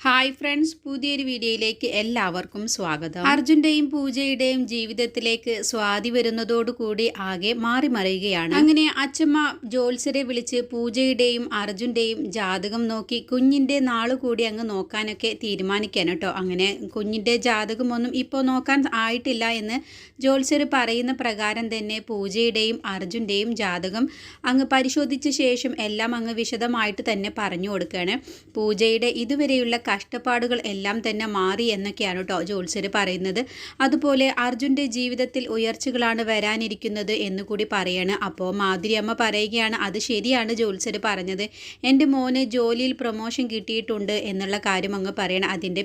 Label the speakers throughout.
Speaker 1: Hi friends പുതിയൊരു വീഡിയോയിലേക്ക് എല്ലാവർക്കും സ്വാഗതം. അർജുന്റെയും പൂജയുടെയും ജീവിതത്തിലേക്ക് സ്വാതി വരുന്നതോടുകൂടി ആകെ മാറി മറിയുകയാണ്. അങ്ങനെ അച്ഛമ്മ ജോത്സരെ വിളിച്ച് പൂജയുടെയും അർജുന്റെയും ജാതകം നോക്കി കുഞ്ഞിന്റെ നാൾ കൂടി അങ്ങ് നോക്കാനൊക്കെ തീരുമാനിക്കാൻ കേട്ടോ. അങ്ങനെ കുഞ്ഞിന്റെ ജാതകമൊന്നും ഇപ്പോൾ നോക്കാൻ ആയിട്ടില്ല എന്ന് ജോത്സർ പറയുന്ന പ്രകാരം തന്നെ പൂജയുടെയും അർജുന്റെയും ജാതകം അങ്ങ് പരിശോധിച്ച ശേഷം എല്ലാം അങ്ങ് വിശദമായിട്ട് തന്നെ പറഞ്ഞു കൊടുക്കുകയാണ്. പൂജയുടെ ഇതുവരെയുള്ള കഷ്ടപ്പാടുകൾ എല്ലാം തന്നെ മാറി എന്നൊക്കെയാണ് കേട്ടോ ജോത്സ്യർ പറയുന്നത്. അതുപോലെ അർജുന്റെ ജീവിതത്തിൽ ഉയർച്ചകളാണ് വരാനിരിക്കുന്നത് എന്ന് കൂടി പറയാണ്. അപ്പോൾ മാധുരി അമ്മ പറയുകയാണ് അത് ശരിയാണ് ജോത്സ്യർ പറഞ്ഞത്. എന്റെ മോന് ജോലിയിൽ പ്രൊമോഷൻ കിട്ടിയിട്ടുണ്ട് എന്നുള്ള കാര്യം അങ്ങ് പറയണം. അതിന്റെ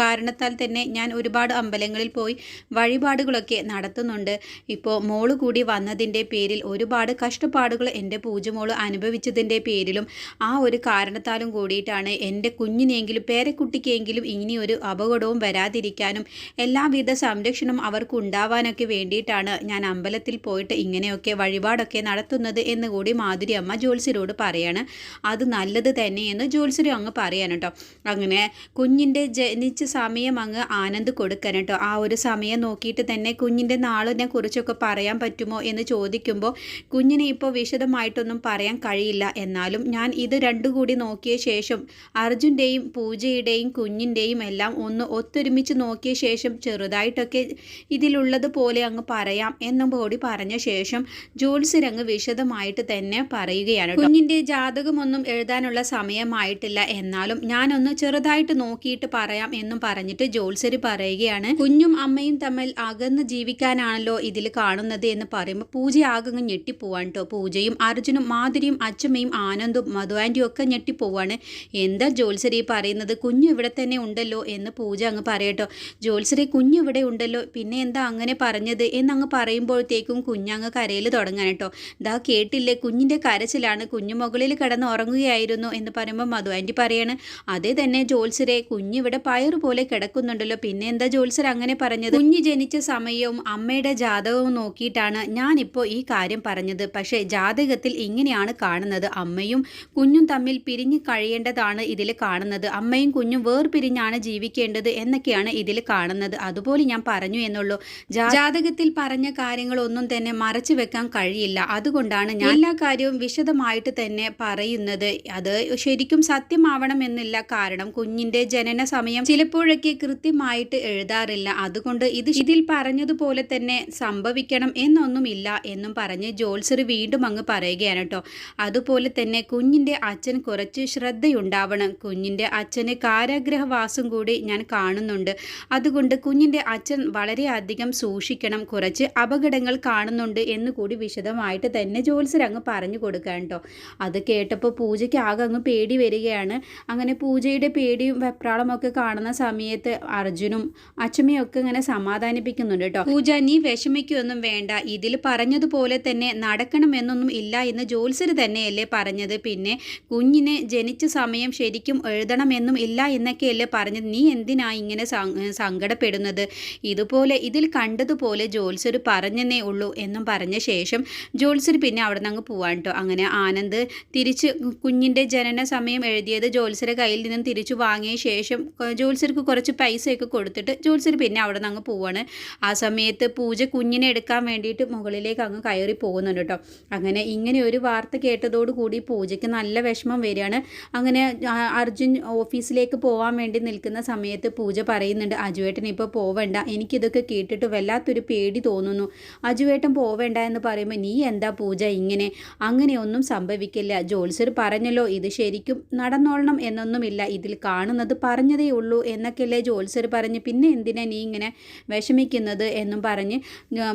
Speaker 1: കാരണത്താൽ തന്നെ ഞാൻ ഒരുപാട് അമ്പലങ്ങളിൽ പോയി വഴിപാടുകളൊക്കെ നടത്തുന്നുണ്ട്. ഇപ്പോൾ മോൾ കൂടി വന്നതിന്റെ പേരിൽ ഒരുപാട് കഷ്ടപ്പാടുകൾ എന്റെ പൂജമോൾ അനുഭവിച്ചതിന്റെ പേരിലും ആ ഒരു കാരണത്താലും കൂടിയിട്ടാണ് എന്റെ കുഞ്ഞിനെങ്കിലും പേരക്കുട്ടിക്കെങ്കിലും ഇനി ഒരു അപകടവും വരാതിരിക്കാനും എല്ലാവിധ സംരക്ഷണം അവർക്ക് ഉണ്ടാവാനൊക്കെ വേണ്ടിയിട്ടാണ് ഞാൻ അമ്പലത്തിൽ പോയിട്ട് ഇങ്ങനെയൊക്കെ വഴിപാടൊക്കെ നടത്തുന്നത് എന്ന് കൂടി മാധുരി അമ്മ ജോത്സ്യരോട് പറയാണ്. അത് നല്ലത് തന്നെയെന്ന് ജോത്സ്യരും അങ്ങ് പറയാൻ കേട്ടോ. അങ്ങനെ കുഞ്ഞിന്റെ ജനിച്ച സമയം അങ്ങ് ആനന്ദ് കൊടുക്കാൻ കേട്ടോ. ആ ഒരു സമയം നോക്കിയിട്ട് തന്നെ കുഞ്ഞിന്റെ നാളിനെ കുറിച്ചൊക്കെ പറയാൻ പറ്റുമോ എന്ന് ചോദിക്കുമ്പോൾ കുഞ്ഞിനെ ഇപ്പോൾ വിശദമായിട്ടൊന്നും പറയാൻ കഴിയില്ല. എന്നാലും ഞാൻ ഇത് രണ്ടു കൂടി നോക്കിയ ശേഷം അർജുന്റെയും പൂജയുടെയും കുഞ്ഞിന്റെയും എല്ലാം ഒന്ന് ഒത്തൊരുമിച്ച് നോക്കിയ ശേഷം ചെറുതായിട്ടൊക്കെ ഇതിലുള്ളതുപോലെ അങ്ങ് പറയാം എന്നും കൂടി പറഞ്ഞ ശേഷം ജോത്സ്യരങ്ങ് വിശദമായിട്ട് തന്നെ പറയുകയാണ് കുഞ്ഞിന്റെ ജാതകമൊന്നും എഴുതാനുള്ള സമയമായിട്ടില്ല. എന്നാലും ഞാനൊന്ന് ചെറുതായിട്ട് നോക്കിയിട്ട് പറയാം എന്നും പറഞ്ഞിട്ട് ജോത്സ്യര് പറയുകയാണ് കുഞ്ഞും അമ്മയും തമ്മിൽ അകന്ന് ജീവിക്കാനാണല്ലോ ഇതിൽ കാണുന്നത് എന്ന് പറയുമ്പോൾ പൂജ ആകങ്ങ് ഞെട്ടിപ്പോവാൻ കേട്ടോ. പൂജയും അർജുനും മാധുരിയും അച്ഛമ്മയും ആനന്ദും മധുവാന്റിയും ഒക്കെ ഞെട്ടിപ്പോവാണ്. എന്താ ജോത്സരി പറയുന്നത്? കുഞ്ഞു ഇവിടെ തന്നെ ഉണ്ടല്ലോ എന്ന് പൂജ അങ്ങ് പറയട്ടോ ജോത്സരി കുഞ്ഞു ഇവിടെ ഉണ്ടല്ലോ. പിന്നെ എന്താ അങ്ങനെ പറഞ്ഞത് എന്നങ്ങ് പറയുമ്പോഴത്തേക്കും കുഞ്ഞങ്ങ് കരയിൽ തുടങ്ങാൻ കേട്ടോ. ദാ കേട്ടില്ലേ കുഞ്ഞിന്റെ കരച്ചിലാണ് കുഞ്ഞു മുകളിൽ കിടന്ന് ഉറങ്ങുകയായിരുന്നു എന്ന് പറയുമ്പോൾ മധു ആന്റി പറയാണ് അതേ തന്നെ ജോത്സരെ കുഞ്ഞിവിടെ പോലെ കിടക്കുന്നുണ്ടല്ലോ. പിന്നെ എന്താ ജോത്സർ അങ്ങനെ പറഞ്ഞത്? കുഞ്ഞ് ജനിച്ച സമയവും അമ്മയുടെ ജാതകവും നോക്കിയിട്ടാണ് ഞാനിപ്പോൾ ഈ കാര്യം പറഞ്ഞത്. പക്ഷേ ജാതകത്തിൽ ഇങ്ങനെയാണ് കാണുന്നത്. അമ്മയും കുഞ്ഞും തമ്മിൽ പിരിഞ്ഞു കഴിയേണ്ടതാണ് ഇതിൽ കാണുന്നത്. അമ്മയും കുഞ്ഞും വേർപിരിഞ്ഞാണ് ജീവിക്കേണ്ടത് എന്നൊക്കെയാണ് ഇതിൽ കാണുന്നത്. അതുപോലെ ഞാൻ പറഞ്ഞു എന്നുള്ളൂ ജാതകത്തിൽ പറഞ്ഞ കാര്യങ്ങളൊന്നും തന്നെ മറച്ചു വെക്കാൻ കഴിയില്ല. അതുകൊണ്ടാണ് ഞാൻ എല്ലാ കാര്യവും വിശദമായിട്ട് തന്നെ പറയുന്നത്. അത് ശരിക്കും സത്യമാവണം എന്നില്ല കാരണം കുഞ്ഞിന്റെ ജനന സമയം ചിലപ്പോഴൊക്കെ കൃത്യമായിട്ട് എഴുതാറില്ല. അതുകൊണ്ട് ഇത് ഇതിൽ പറഞ്ഞതുപോലെ തന്നെ സംഭവിക്കണം എന്നൊന്നുമില്ല എന്നും പറഞ്ഞ് ജോത്സർ വീണ്ടും അങ്ങ് പറയുകയാണ് കേട്ടോ. അതുപോലെ തന്നെ കുഞ്ഞിന്റെ അച്ഛൻ കുറച്ച് ശ്രദ്ധയുണ്ടാവണം. കുഞ്ഞിന്റെ അച്ഛന് കാരാഗ്രഹവാസം കൂടി ഞാൻ കാണുന്നുണ്ട്. അതുകൊണ്ട് കുഞ്ഞിന്റെ അച്ഛൻ വളരെയധികം സൂക്ഷിക്കണം കുറച്ച് അപകടങ്ങൾ കാണുന്നുണ്ട് എന്ന് കൂടി വിശദമായിട്ട് തന്നെ ജോത്സർ അങ്ങ് പറഞ്ഞു കൊടുക്കാൻ കേട്ടോ. അത് കേട്ടപ്പോൾ പൂജയ്ക്ക് ആകെ അങ്ങ് പേടി വരികയാണ്. അങ്ങനെ പൂജയുടെ പേടിയും വെപ്രാളമൊക്കെ കാണുന്ന സമയത്ത് അർജുനും അച്ഛമ്മയും ഒക്കെ ഇങ്ങനെ സമാധാനിപ്പിക്കുന്നുണ്ട് കേട്ടോ. പൂജ നീ വിഷമിക്കൊന്നും വേണ്ട. ഇതിൽ പറഞ്ഞതുപോലെ തന്നെ നടക്കണമെന്നൊന്നും ഇല്ല എന്ന് ജോത്സർ തന്നെയല്ലേ പറഞ്ഞത്. പിന്നെ കുഞ്ഞിനെ ജനിച്ച സമയം ശരിക്കും എഴുതണമെന്നും ഇല്ല എന്നൊക്കെയല്ലേ പറഞ്ഞത്. നീ എന്തിനാ ഇങ്ങനെ സങ്കടപ്പെടുന്നത്? ഇതുപോലെ ഇതിൽ കണ്ടതുപോലെ ജോത്സർ പറഞ്ഞെന്നേ ഉള്ളൂ എന്നും പറഞ്ഞ ശേഷം ജോത്സർ പിന്നെ അവിടെ നിന്ന് അങ്ങ് പോവാൻ കേട്ടോ അങ്ങനെ ആനന്ദ് തിരിച്ച് കുഞ്ഞിന്റെ ജനന സമയം എഴുതിയത് ജോത്സരുടെ കയ്യിൽ നിന്നും തിരിച്ചു വാങ്ങിയ ശേഷം ജോത്സർക്ക് കുറച്ച് പൈസയൊക്കെ കൊടുത്തിട്ട് ജോത്സർ പിന്നെ അവിടെ നിന്ന് അങ്ങ് പോവാണ്. ആ സമയത്ത് പൂജ കുഞ്ഞിനെ എടുക്കാൻ വേണ്ടിയിട്ട് മുകളിലേക്ക് അങ്ങ് കയറി പോകുന്നുണ്ട് കേട്ടോ അങ്ങനെ ഇങ്ങനെ ഒരു വാർത്ത കേട്ടതോടുകൂടി പൂജയ്ക്ക് നല്ല വിഷമം വരികയാണ്. അങ്ങനെ അർജുൻ അർജുൻ ഓഫീസിലേക്ക് പോകാൻ വേണ്ടി നിൽക്കുന്ന സമയത്ത് പൂജ പറയുന്നുണ്ട് അജുവേട്ടൻ ഇപ്പോൾ പോവണ്ട. എനിക്കിതൊക്കെ കേട്ടിട്ട് വല്ലാത്തൊരു പേടി തോന്നുന്നു. അജുവേട്ടൻ പോവേണ്ട എന്ന് പറയുമ്പോൾ നീ എന്താ പൂജ ഇങ്ങനെ? അങ്ങനെയൊന്നും സംഭവിക്കില്ല. ജോത്സ്യർ പറഞ്ഞല്ലോ ഇത് ശരിക്കും നടന്നോളണം എന്നൊന്നുമില്ല. ഇതിൽ കാണുന്നത് പറഞ്ഞതേ ഉള്ളൂ എന്നൊക്കെയല്ലേ ജോത്സ്യർ പറഞ്ഞ് പിന്നെ എന്തിനാ നീ ഇങ്ങനെ വിഷമിക്കുന്നത് എന്നും പറഞ്ഞ്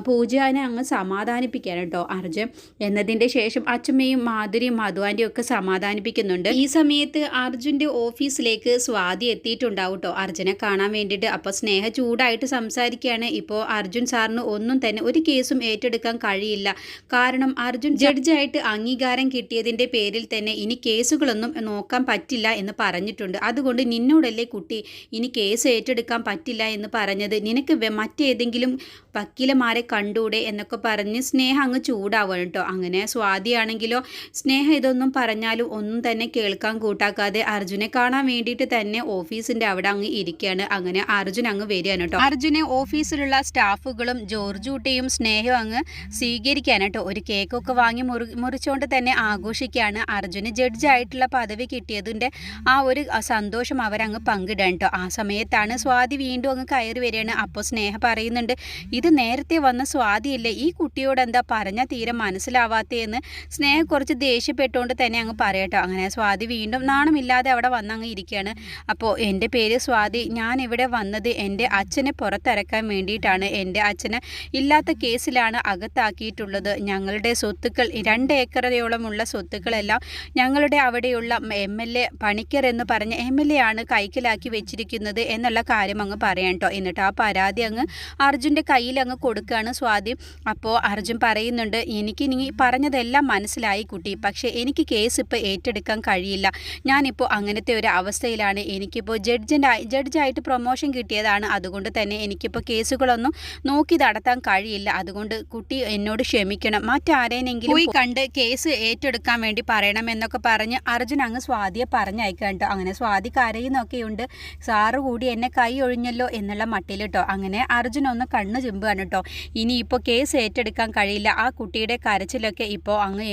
Speaker 1: പൂജാനെ അങ്ങ് സമാധാനിപ്പിക്കാൻ കേട്ടോ അർജുൻ. എന്നതിന്റെ ശേഷം അച്ഛമ്മയും മാധുരിയും മധുവാന്റെയും ഒക്കെ സമാധാനിപ്പിക്കുന്നുണ്ട്. ഈ സമയത്ത് അർജുന്റെ ഓഫീസിലേക്ക് സ്വാതി എത്തിയിട്ടുണ്ടാവും കേട്ടോ അർജുനെ കാണാൻ വേണ്ടിയിട്ട്. അപ്പോൾ സ്നേഹ ചൂടായിട്ട് സംസാരിക്കുകയാണ്. ഇപ്പോൾ അർജുൻ സാറിന് ഒന്നും തന്നെ ഒരു കേസും ഏറ്റെടുക്കാൻ കഴിയില്ല. കാരണം അർജുൻ ജഡ്ജായിട്ട് അംഗീകാരം കിട്ടിയതിന്റെ പേരിൽ തന്നെ ഇനി കേസുകളൊന്നും നോക്കാൻ പറ്റില്ല എന്ന് പറഞ്ഞിട്ടുണ്ട്. അതുകൊണ്ട് നിന്നോടല്ലേ കുട്ടി ഇനി കേസ് ഏറ്റെടുക്കാൻ പറ്റില്ല എന്ന് പറഞ്ഞത്. നിനക്ക് മറ്റേതെങ്കിലും വക്കീലമാരെ കണ്ടൂടെ എന്നൊക്കെ പറഞ്ഞ് സ്നേഹ അങ്ങ് ചൂടാവുകയാണ് കേട്ടോ. അങ്ങനെ സ്വാതിയാണെങ്കിലോ സ്നേഹ ഇതൊന്നും പറഞ്ഞാലും ഒന്നും തന്നെ കേൾക്കാൻ കൂട്ടാക്കാതെ അർജുനെ കാണാൻ വേണ്ടിയിട്ട് തന്നെ ഓഫീസിന്റെ അവിടെ അങ്ങ് ഇരിക്കുകയാണ്. അങ്ങനെ അർജുൻ അങ്ങ് വരികയാണ് കേട്ടോ. അർജുനെ ഓഫീസിലുള്ള സ്റ്റാഫുകളും ജോർജൂട്ടിയും സ്നേഹവും അങ്ങ് സ്വീകരിക്കാൻ കേട്ടോ. ഒരു കേക്കൊക്കെ വാങ്ങി മുറി മുറിച്ചുകൊണ്ട് തന്നെ ആഘോഷിക്കുകയാണ് അർജുന്. ജഡ്ജായിട്ടുള്ള പദവി കിട്ടിയതിന്റെ ആ ഒരു സന്തോഷം അവരങ്ങ് പങ്കിടാൻ കേട്ടോ. ആ സമയത്താണ് സ്വാതി വീണ്ടും അങ്ങ് കയറി വരികയാണ്. അപ്പോൾ സ്നേഹ പറയുന്നുണ്ട് ഇത് നേരത്തെ വന്ന സ്വാതിയല്ലേ? ഈ കുട്ടിയോട് എന്താ പറഞ്ഞാൽ തീരെ മനസ്സിലാവാത്തതെന്ന് സ്നേഹം കുറച്ച് ദേഷ്യപ്പെട്ടുകൊണ്ട് തന്നെ അങ്ങ് പറയട്ടോ. അങ്ങനെ സ്വാതി വീണ്ടും നാണമില്ലാതെ അവിടെ വന്ന് വന്നങ്ങ് ഇരിക്കുകയാണ് അപ്പോൾ എന്റെ പേര് സ്വാതി. ഞാൻ ഇവിടെ വന്നത് എന്റെ അച്ഛനെ പുറത്തിറക്കാൻ വേണ്ടിയിട്ടാണ്. എന്റെ അച്ഛനെ ഇല്ലാത്ത കേസിലാണ് അകത്താക്കിയിട്ടുള്ളത്. ഞങ്ങളുടെ സ്വത്തുക്കൾ രണ്ട് ഏക്കറയോളമുള്ള സ്വത്തുക്കളെല്ലാം ഞങ്ങളുടെ അവിടെയുള്ള എം എൽ എ പണിക്കർ എന്ന് പറഞ്ഞ എം എൽ എ ആണ് കൈക്കലാക്കി വെച്ചിരിക്കുന്നത് എന്നുള്ള കാര്യം അങ്ങ് പറയാം കേട്ടോ എന്നിട്ട് ആ പരാതി അങ്ങ് അർജുന്റെ കയ്യിൽ അങ്ങ് കൊടുക്കുകയാണ് സ്വാതി. അപ്പോൾ അർജുൻ പറയുന്നുണ്ട് എനിക്ക് നീ പറഞ്ഞതെല്ലാം മനസ്സിലായി കുട്ടി. പക്ഷേ എനിക്ക് കേസ് ഇപ്പോൾ ഏറ്റെടുക്കാൻ കഴിയില്ല. ഞാനിപ്പോൾ അങ്ങനത്തെ ഒരു അവസ്ഥയിലാണ്. എനിക്കിപ്പോൾ ജഡ്ജിന്റെ ജഡ്ജായിട്ട് പ്രൊമോഷൻ കിട്ടിയതാണ്. അതുകൊണ്ട് തന്നെ എനിക്കിപ്പോൾ കേസുകളൊന്നും നോക്കി നടത്താൻ കഴിയില്ല. അതുകൊണ്ട് കുട്ടി എന്നോട് ക്ഷമിക്കണം. മറ്റാരേനെങ്കിലും പോയി കണ്ട് കേസ് ഏറ്റെടുക്കാൻ വേണ്ടി പറയണം എന്നൊക്കെ പറഞ്ഞ് അർജുൻ അങ്ങ് സ്വാതിയെ പറഞ്ഞയക്കാൻ കേട്ടോ അങ്ങനെ സ്വാതി കരയുന്നൊക്കെയുണ്ട്. സാറ് കൂടി എന്നെ കൈ ഒഴിഞ്ഞല്ലോ എന്നുള്ള മട്ടിൽ കേട്ടോ അങ്ങനെ അർജുൻ ഒന്ന് കണ്ണ് ചിമ്പുകയാണ് കേട്ടോ ഇനിയിപ്പോൾ കേസ് ഏറ്റെടുക്കാൻ കഴിയില്ല. ആ കുട്ടിയുടെ കരച്ചിലൊക്കെ ഇപ്പോൾ അങ്ങ്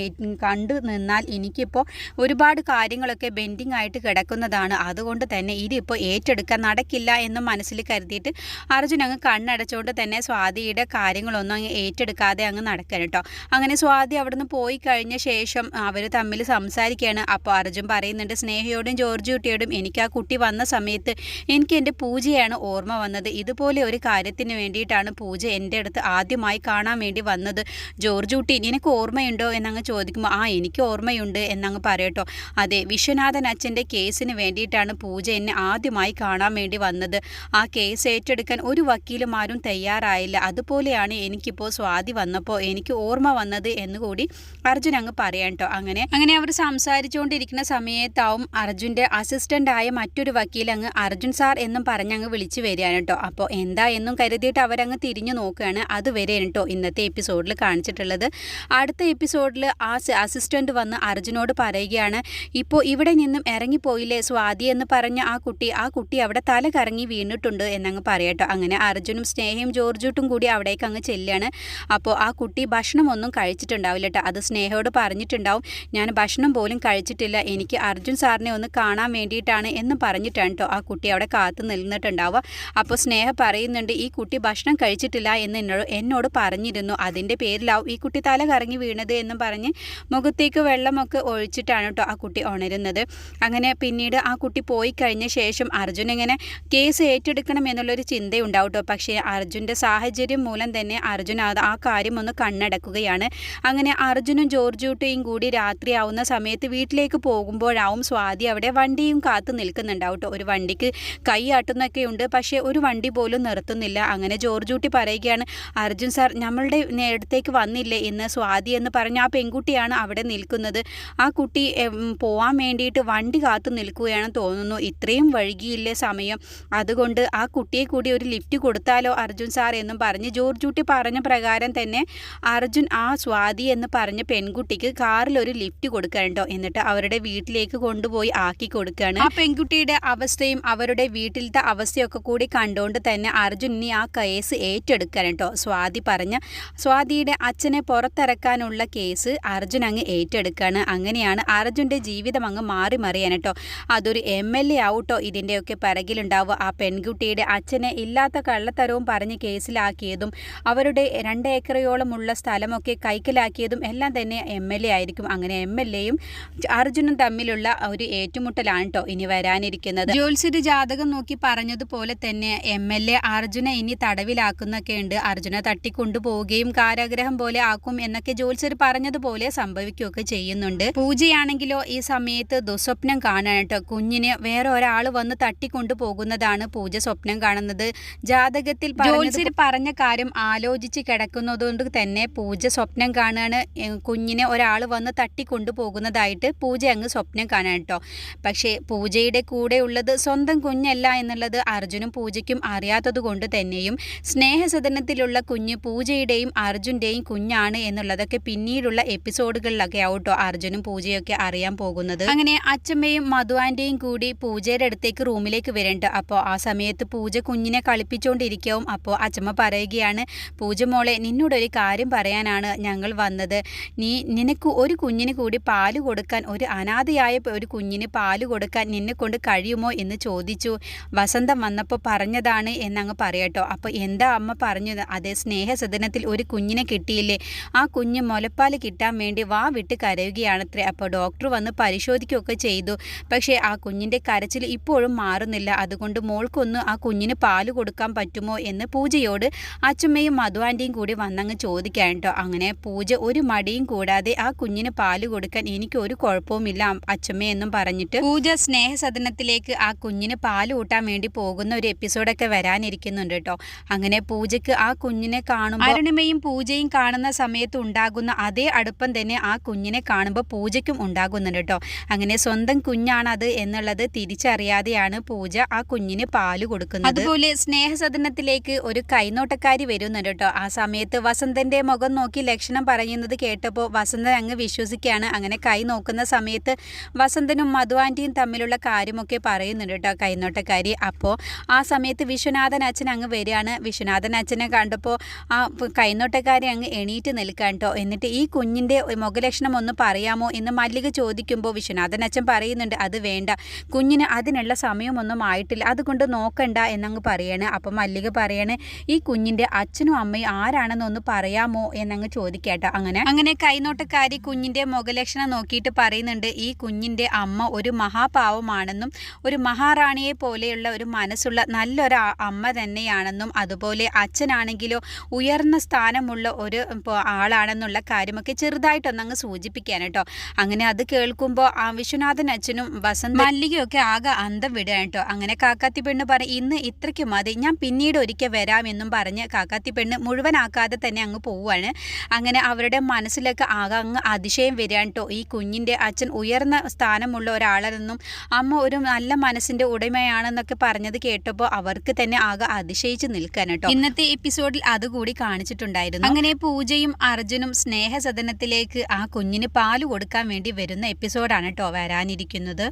Speaker 1: കണ്ടു നിന്നാൽ എനിക്കിപ്പോൾ ഒരുപാട് കാര്യങ്ങളൊക്കെ ബെൻഡിങ് ആയിട്ട് കിടക്കുന്നതാണ്. അതുകൊണ്ട് തന്നെ ഇതിപ്പോൾ ഏറ്റെടുക്കാൻ നടക്കില്ല എന്നും മനസ്സിൽ കരുതിയിട്ട് അർജുൻ അങ്ങ് കണ്ണടച്ചുകൊണ്ട് തന്നെ സ്വാതിയുടെ കാര്യങ്ങളൊന്നും അങ്ങ് ഏറ്റെടുക്കാതെ അങ്ങ് നടക്കാൻ കേട്ടോ അങ്ങനെ സ്വാതി അവിടുന്ന് പോയി കഴിഞ്ഞ ശേഷം അവർ തമ്മിൽ സംസാരിക്കുകയാണ് അപ്പോൾ അർജുൻ പറയുന്നുണ്ട് സ്നേഹയോടും ജോർജ് കുട്ടിയോടും എനിക്ക് ആ കുട്ടി വന്ന സമയത്ത് എനിക്ക് എന്റെ പൂജയാണ് ഓർമ്മ വന്നത്. ഇതുപോലെ ഒരു കാര്യത്തിന് വേണ്ടിയിട്ടാണ് പൂജ എന്റെ അടുത്ത് ആദ്യമായി കാണാൻ വേണ്ടി വന്നത്. ജോർജ് കുട്ടി നിനക്ക് ഓർമ്മയുണ്ടോ? എന്നങ്ങ് ചോദിക്കുമ്പോൾ ആ എനിക്ക് ഓർമ്മയുണ്ട് എന്നങ്ങ് പറയട്ടോ. അതെ വിശ്വനാഥൻ അച്ഛന്റെ കേസിന് വേണ്ടിയിട്ടാണ് പൂജ എന്നെ ആദ്യമായി കാണാൻ വേണ്ടി വന്നത്. ആ കേസ് ഏറ്റെടുക്കാൻ ഒരു വക്കീലുമാരും തയ്യാറായില്ല. അതുപോലെയാണ് എനിക്കിപ്പോൾ സ്വാതി വന്നപ്പോൾ എനിക്ക് ഓർമ്മ വന്നത് എന്നുകൂടി അർജുൻ അങ്ങ് പറയാം അങ്ങനെ അങ്ങനെ അവർ സംസാരിച്ചുകൊണ്ടിരിക്കുന്ന സമയത്താവും അർജുന്റെ അസിസ്റ്റന്റായ മറ്റൊരു വക്കീൽ അങ്ങ് അർജുൻ സാർ എന്നും പറഞ്ഞ് അങ്ങ് വിളിച്ചു വരികയാണ് കേട്ടോ അപ്പോൾ എന്താ എന്നും കരുതിയിട്ട് അവരങ്ങ് തിരിഞ്ഞു നോക്കുകയാണ്. അതുവരെ കേട്ടോ ഇന്നത്തെ എപ്പിസോഡിൽ കാണിച്ചിട്ടുള്ളത്. അടുത്ത എപ്പിസോഡിൽ ആ അസിസ്റ്റന്റ് വന്ന് അർജുനോട് പറയുകയാണ് ഇപ്പോൾ ഇവിടെ നിന്നും ഇറങ്ങിപ്പോയില്ലേ സ്വാതി? എന്ന് പറഞ്ഞ ആ കുട്ടി ആ കുട്ടി അവിടെ തല കറങ്ങി വീണിട്ടുണ്ട് എന്നങ്ങ് പറയട്ടോ അങ്ങനെ അർജുനും സ്നേഹയും ജോർജൂട്ടും കൂടി അവിടേക്ക് അങ്ങ് ചെല്ലുകയാണ് അപ്പോൾ ആ കുട്ടി ഭക്ഷണമൊന്നും കഴിച്ചിട്ടുണ്ടാവില്ല കേട്ടോ അത് സ്നേഹയോട് പറഞ്ഞിട്ടുണ്ടാവും. ഞാൻ ഭക്ഷണം പോലും കഴിച്ചിട്ടില്ല. എനിക്ക് അർജുൻ സാറിനെ ഒന്ന് കാണാൻ വേണ്ടിയിട്ടാണ് എന്ന് പറഞ്ഞിട്ടാണ് കേട്ടോ ആ കുട്ടി അവിടെ കാത്തു നിന്നിട്ടുണ്ടാവുക. അപ്പോൾ സ്നേഹ പറയുന്നുണ്ട് ഈ കുട്ടി ഭക്ഷണം കഴിച്ചിട്ടില്ല. എന്ന് എന്നോട് എന്നോട് പറഞ്ഞിരുന്നു. അതിന്റെ പേരിലാവും ഈ കുട്ടി തല കറങ്ങി വീണത് എന്നും പറഞ്ഞ് മുഖത്തേക്ക് വെള്ളമൊക്കെ ഒഴിച്ചിട്ടാണ് കേട്ടോ ആ കുട്ടി ഉണരുന്നത്. അങ്ങനെ പിന്നീട് ആ കുട്ടി പോയി കഴിഞ്ഞ ശേഷം അർജുൻ ഇങ്ങനെ കേസ് ഏറ്റെടുക്കണം എന്നുള്ളൊരു ചിന്തയുണ്ടാവും കേട്ടോ. പക്ഷേ അർജുന്റെ സാഹചര്യം മൂലം തന്നെ അർജുൻ അത് ആ കാര്യം ഒന്ന് കണ്ണടക്കുകയാണ്. അങ്ങനെ അർജുനും ജോർജൂട്ടയും കൂടി രാത്രിയാവുന്ന സമയത്ത് വീട്ടിലേക്ക് പോകുമ്പോഴാവും സ്വാതി അവിടെ വണ്ടിയും കാത്തു നിൽക്കുന്നുണ്ടാവും കേട്ടോ. ഒരു വണ്ടിക്ക് കൈ ആട്ടുന്നൊക്കെ ഉണ്ട് പക്ഷേ ഒരു വണ്ടി പോലും നിർത്തുന്നില്ല. അങ്ങനെ ജോർജൂട്ടി പറയുകയാണ് അർജുൻ സാർ നമ്മളുടെ അടുത്തേക്ക് വന്നില്ലേ ഇന്ന് സ്വാതി എന്ന് പറഞ്ഞ ആ പെൺകുട്ടിയാണ് അവിടെ നിൽക്കുന്നത്. ആ കുട്ടി പോവാൻ വേണ്ടിയിട്ട് വണ്ടി കാത്തു നിൽക്കുകയാണെന്ന് തോന്നുന്നു. ഇത്രയും വൈകിയില്ലേ സമയം. അതുകൊണ്ട് ആ കുട്ടിയെ കൂടി ഒരു ലിഫ്റ്റ് കൊടുത്താലോ അർജുൻ സാർ എന്നും പറഞ്ഞ് ജോർജൂട്ടി പറഞ്ഞ പ്രകാരം തന്നെ അർജുൻ ആ സ്വാതി എന്ന് പറഞ്ഞ പെൺകുട്ടിക്ക് കാറിൽ ഒരു ലിഫ്റ്റ് കൊടുക്കണ്ടോ എന്നിട്ട് അവരുടെ വീട്ടിലേക്ക് കൊണ്ടുപോയി ആക്കി കൊടുക്കുകയാണ് ആ പെൺകുട്ടിയുടെ അവസ്ഥയും അവരുടെ വീട്ടിലത്തെ അവസ്ഥയൊക്കെ കൂടി കണ്ടുകൊണ്ട് തന്നെ അർജുൻ ഇനി ആ കേസ് ഏറ്റെടുക്കാൻ കേട്ടോ. സ്വാതി പറഞ്ഞ സ്വാതിയുടെ അച്ഛനെ പുറത്തിറക്കാനുള്ള കേസ് അർജുൻ അങ്ങ് ഏറ്റെടുക്കുകയാണ് അങ്ങനെയാണ് അർജുന്റെ ജീവിതം അങ്ങ് മാറി മറിയാൻ കേട്ടോ. അതൊരു എം എൽ എ ആവട്ടോ ഇതിന്റെയൊക്കെ പിറകിലുണ്ടാവുക. ആ പെൺകുട്ടിയുടെ അച്ഛനെ ഇല്ലാത്ത കള്ളത്തരവും പറഞ്ഞ് കേസിലാക്കിയതും അവരുടെ രണ്ട് ഏക്കറയോളമുള്ള സ്ഥലമൊക്കെ കൈക്കലാക്കിയതും എല്ലാം തന്നെ എം എൽ എ ആയിരിക്കും. അങ്ങനെ എം എൽ എയും അർജുനും തമ്മിലുള്ള ഒരു ഏറ്റുമുട്ടലാണ് കേട്ടോ ഇനി വരാനിരിക്കുന്നത്. ജ്യോത്സ്യ ജാതകം നോക്കി പറഞ്ഞതുപോലെ തന്നെ എം എൽ എ അർജുനെ ഇനി തടവിലാക്കുന്നൊക്കെ ഉണ്ട്. അർജുനെ തട്ടിക്കൊണ്ടുപോവുകയും കാരാഗ്രഹം പോലെ ആക്കും എന്നൊക്കെ ജ്യോത്സ്യർ പറഞ്ഞതുപോലെ സംഭവിക്കുകയൊക്കെ ചെയ്യുന്നുണ്ട്. പൂജയാണെങ്കിലോ ഈ സമയത്ത് ദുസ്വപ്നം കാണാനായിട്ട് കുഞ്ഞിന് വേറെ ഒരാൾ വന്ന് തട്ടിക്കൊണ്ടു പോകുന്നതാണ് പൂജ സ്വപ്നം കാണുന്നത്. ജാതകത്തിൽ ജ്യോത്സ്യർ പറഞ്ഞ കാര്യം ആലോചിച്ച് കിടക്കുന്നതുകൊണ്ട് തന്നെ പൂജ സ്വപ്നം കാണാണ്. കുഞ്ഞിനെ ഒരാൾ വന്ന് തട്ടിക്കൊണ്ടു പോകുന്നതായിട്ട് പൂജ അങ്ങ് സ്വപ്നം കാണാൻ കേട്ടോ പക്ഷേ പൂജയുടെ കൂടെ ഉള്ളത് സ്വന്തം കുഞ്ഞല്ല എന്നുള്ളത് അർജുനും പൂജയ്ക്കും അറിയാത്തത് കൊണ്ട് തന്നെയും സ്നേഹസദനത്തിലുള്ള കുഞ്ഞ് പൂജയുടെയും അർജുന്റെയും കുഞ്ഞാണ് എന്നുള്ളതൊക്കെ പിന്നീടുള്ള എപ്പിസോഡുകളിലൊക്കെ ആവട്ടോ അർജുനും പൂജയൊക്കെ അറിയാൻ പോകുന്നത്. അങ്ങനെ അച്ഛമ്മയും മധുവാന്റെയും കൂടി കൂടി പൂജയുടെ അടുത്തേക്ക് റൂമിലേക്ക് വരേണ്ട അപ്പോൾ ആ സമയത്ത് പൂജ കുഞ്ഞിനെ കളിപ്പിച്ചുകൊണ്ടിരിക്കും അപ്പോൾ അച്ഛമ്മ പറയുകയാണ് പൂജ മോളെ നിന്നോടൊരു കാര്യം പറയാനാണ് ഞങ്ങൾ വന്നത്. നീ നിനക്ക് ഒരു കുഞ്ഞിന് കൂടി പാൽ കൊടുക്കാൻ ഒരു അനാഥയായ ഒരു കുഞ്ഞിന് പാൽ കൊടുക്കാൻ നിന്നെ കൊണ്ട് കഴിയുമോ? എന്ന് ചോദിച്ചു. വസന്തം വന്നപ്പോൾ പറഞ്ഞതാണ് എന്നങ്ങ് പറയട്ടോ അപ്പോൾ എന്താ അമ്മ പറഞ്ഞത്. അതേ സ്നേഹസദനത്തിൽ ഒരു കുഞ്ഞിനെ കിട്ടിയില്ലേ? ആ കുഞ്ഞ് മുലപ്പാൽ കിട്ടാൻ വേണ്ടി വാ വിട്ട് കരയുകയാണത്രേ. അപ്പോൾ ഡോക്ടർ വന്ന് പരിശോധിക്കുകയൊക്കെ ചെയ്തു. പക്ഷേ ആ കുഞ്ഞിന്റെ കരച്ചിൽ ഇപ്പോഴും മാറുന്നില്ല. അതുകൊണ്ട് മോൾക്കൊന്ന് ആ കുഞ്ഞിന് പാൽ കൊടുക്കാൻ പറ്റുമോ എന്ന് പൂജയോട് അച്ഛമ്മയും മധു ആന്റിയും കൂടി വന്നങ്ങ് ചോദിക്കാൻ കേട്ടോ അങ്ങനെ പൂജ ഒരു മടിയും കൂടാതെ ആ കുഞ്ഞിന് പാൽ കൊടുക്കാൻ എനിക്ക് ഒരു കുഴപ്പവുമില്ല അച്ഛമ്മയെന്നും പറഞ്ഞിട്ട് പൂജ സ്നേഹസദനത്തിലേക്ക് ആ കുഞ്ഞിന് പാൽ കൂട്ടാൻ വേണ്ടി പോകുന്ന ഒരു എപ്പിസോഡൊക്കെ വരാനിരിക്കുന്നുണ്ട് കേട്ടോ അങ്ങനെ പൂജയ്ക്ക് ആ കുഞ്ഞിനെ കാണുമ്പോൾ അരുണിമയും പൂജയും കാണുന്ന സമയത്ത് ഉണ്ടാകുന്ന അതേ അടുപ്പം തന്നെ ആ കുഞ്ഞിനെ കാണുമ്പോൾ പൂജയ്ക്കും ഉണ്ടാകുന്നുണ്ട് കേട്ടോ. അങ്ങനെ സ്വന്തം കുഞ്ഞാണത് എന്നുള്ളത് തിരിച്ചറിയാതെയാണ് പൂജ ആ കുഞ്ഞിന് പാൽ കൊടുക്കുന്നത്. അതുപോലെ സ്നേഹസദനത്തിലേക്ക് ഒരു കൈനോട്ടക്കാരി വരുന്നുണ്ട് കേട്ടോ. ആ സമയത്ത് വസന്തന്റെ മുഖം നോക്കി ലക്ഷണം പറയുന്നത് കേട്ടപ്പോൾ വസന്തൻ അങ്ങ് വിശ്വസിക്കുകയാണ്. അങ്ങനെ കൈ നോക്കുന്ന സമയത്ത് വസന്തനും മധു ആന്റിയും തമ്മിലുള്ള കാര്യമൊക്കെ പറയുന്നുണ്ട് കേട്ടോ കൈനോട്ടക്കാരി. അപ്പോൾ ആ സമയത്ത് വിശ്വനാഥൻ അച്ഛൻ അങ്ങ് വരികയാണ്. വിശ്വനാഥൻ അച്ഛനെ കണ്ടപ്പോൾ ആ കൈനോട്ടക്കാരെ അങ്ങ് എണീറ്റ് നിൽക്കാൻ കേട്ടോ എന്നിട്ട് ഈ കുഞ്ഞിന്റെ മുഖലക്ഷണം ഒന്ന് പറയാമോ എന്ന് മല്ലിക ചോദിക്കുമ്പോൾ വിശ്വനാഥൻ അച്ഛൻ പറയുന്നുണ്ട് അത് വേണ്ട. കുഞ്ഞിന് അതിനുള്ള സമയമൊന്നും ആയിട്ടില്ല. അതുകൊണ്ട് നോക്കണ്ട എന്നങ്ങ് പറയാണ്. അപ്പം മല്ലിക പറയാണ് ഈ കുഞ്ഞിന്റെ അച്ഛനും അമ്മയും ആരാണെന്നൊന്ന് പറയാമോ എന്നങ്ങ് ചോദിക്കാട്ടോ അങ്ങനെ അങ്ങനെ കൈനോട്ടക്കാരി കുഞ്ഞിന്റെ മുഖലക്ഷണം നോക്കിയിട്ട് പറയുന്നുണ്ട് ഈ കുഞ്ഞിന്റെ അമ്മ ഒരു മഹാപാവമാണെന്നും ഒരു മഹാറാണിയെ പോലെയുള്ള ഒരു മനസ്സുള്ള നല്ലൊരു അമ്മ തന്നെയാണെന്നും അതുപോലെ അച്ഛനാണെങ്കിലോ ഉയർന്ന സ്ഥാനമുള്ള ഒരു ആളാണെന്നുള്ള കാര്യമൊക്കെ ചെറുതായിട്ടൊന്ന് അങ്ങ് സൂചിപ്പിക്കാൻ കേട്ടോ. അങ്ങനെ അത് കേൾക്കുമ്പോൾ ആ വിശ്വനാഥൻ അച്ഛനും വസന്ത മല്ലികയൊക്കെ ആകെ അന്തം വിടുക കേട്ടോ. അങ്ങനെ കാക്കാത്തി പെണ്ണ് പറയും ഇന്ന് ഇത്രയ്ക്ക് മതി. ഞാൻ പിന്നീട് ഒരിക്കൽ വരാമെന്നും പറഞ്ഞ് കാക്കാത്തി പെണ്ണ് മുഴുവനാക്കാതെ തന്നെ അങ്ങ് പോവുകയാണ് അങ്ങനെ അവരുടെ മനസ്സിലൊക്കെ ആകെ അങ്ങ് അതിശയം വരികയാണ് കേട്ടോ. ഈ കുഞ്ഞിന്റെ അച്ഛൻ ഉയർന്ന സ്ഥാനമുള്ള ഒരാളെന്നും അമ്മ ഒരു നല്ല മനസ്സിന്റെ ഉടമയാണെന്നൊക്കെ പറഞ്ഞത് കേട്ടപ്പോൾ അവർക്ക് തന്നെ ആകെ അതിശയിച്ച് നിൽക്കാൻ കേട്ടോ. ഇന്നത്തെ എപ്പിസോഡിൽ അതുകൂടി കാണിച്ചിട്ടുണ്ടായിരുന്നു. അങ്ങനെ പൂജയും അർജുനും സ്നേഹസദനത്തിലേക്ക് ആ കുഞ്ഞിന് പാൽ കൊടുക്കാൻ വേണ്ടി വരുന്ന എപ്പിസോഡാണ് കേട്ടോ വരാനിരിക്കുന്നത്.